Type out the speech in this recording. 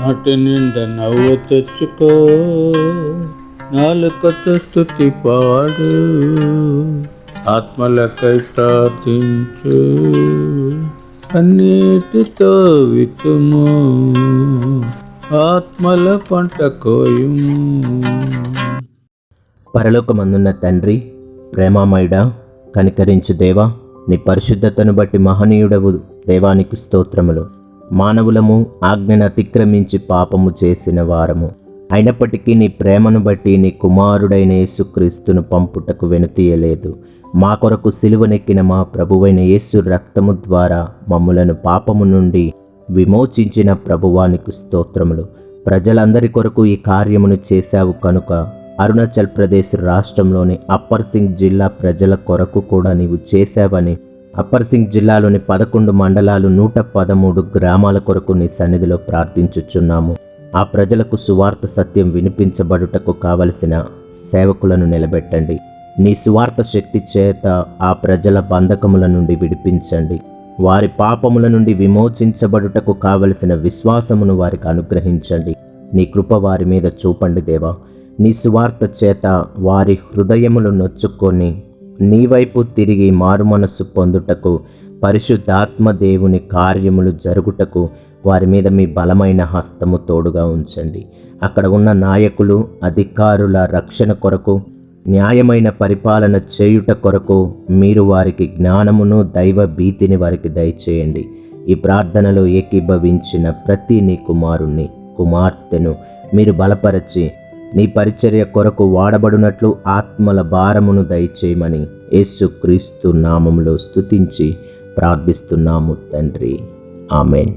నాటి నిండా నవ్వు తెచ్చుకో. నాలుకతో స్థుతి పాడు. ఆత్మలకై ప్రార్థించు. అన్నిటితో వితుము ఆత్మల పంట కోయుము. పరలోకమందున్న తండ్రి ప్రేమామయుడ కనికరించు దేవా నీ పరిశుద్ధతను బట్టి మహనీయుడవు దేవానికి స్తోత్రములు. మానవులము ఆజ్ఞను అతిక్రమించి పాపము చేసిన వారము. అయినప్పటికీ నీ ప్రేమను బట్టి నీ కుమారుడైన యేసుక్రీస్తును పంపుటకు వెనుతీయలేదు. మా కొరకు సిలువనెక్కిన మా ప్రభువైన యేసు రక్తము ద్వారా మమ్ములను పాపము నుండి విమోచించిన ప్రభువానికి స్తోత్రములు. ప్రజలందరి కొరకు ఈ కార్యమును చేశావు కనుక అరుణాచల్ ప్రదేశ్ రాష్ట్రంలోని అప్పర్ సింగ్ జిల్లా ప్రజల కొరకు కూడా నీవు చేశావని అప్పర్ సింగ్ జిల్లాలోని పదకొండు మండలాలు నూట పదమూడు గ్రామాల కొరకు నీ సన్నిధిలో ప్రార్థించుచున్నాము. ఆ ప్రజలకు సువార్త సత్యం వినిపించబడుటకు కావలసిన సేవకులను నిలబెట్టండి. నీ సువార్త శక్తి చేత ఆ ప్రజల బంధకముల నుండి విడిపించండి. వారి పాపముల నుండి విమోచించబడుటకు కావలసిన విశ్వాసమును వారికి అనుగ్రహించండి. నీ కృప వారి మీద చూపండి దేవా. నీ సువార్త చేత వారి హృదయములు నొచ్చుకొని నీ వైపు తిరిగి మారుమనస్సు పొందుటకు పరిశుద్ధాత్మ దేవుని కార్యములు జరుగుటకు వారి మీద మీ బలమైన హస్తము తోడుగా ఉంచండి. అక్కడ ఉన్న నాయకులు అధికారుల రక్షణ కొరకు న్యాయమైన పరిపాలన చేయుట కొరకు మీరు వారికి జ్ఞానమును దైవ భీతిని వారికి దయచేయండి. ఈ ప్రార్థనలో ఏకీభవించిన ప్రతి నీ కుమారుణ్ణి కుమార్తెను మీరు బలపరచి నీ పరిచర్య కొరకు వాడబడినట్లు ఆత్మల భారమును దయచేయమని యేసుక్రీస్తు నామంలో స్తుతించి ప్రార్థిస్తున్నాము తండ్రి. ఆమెన్.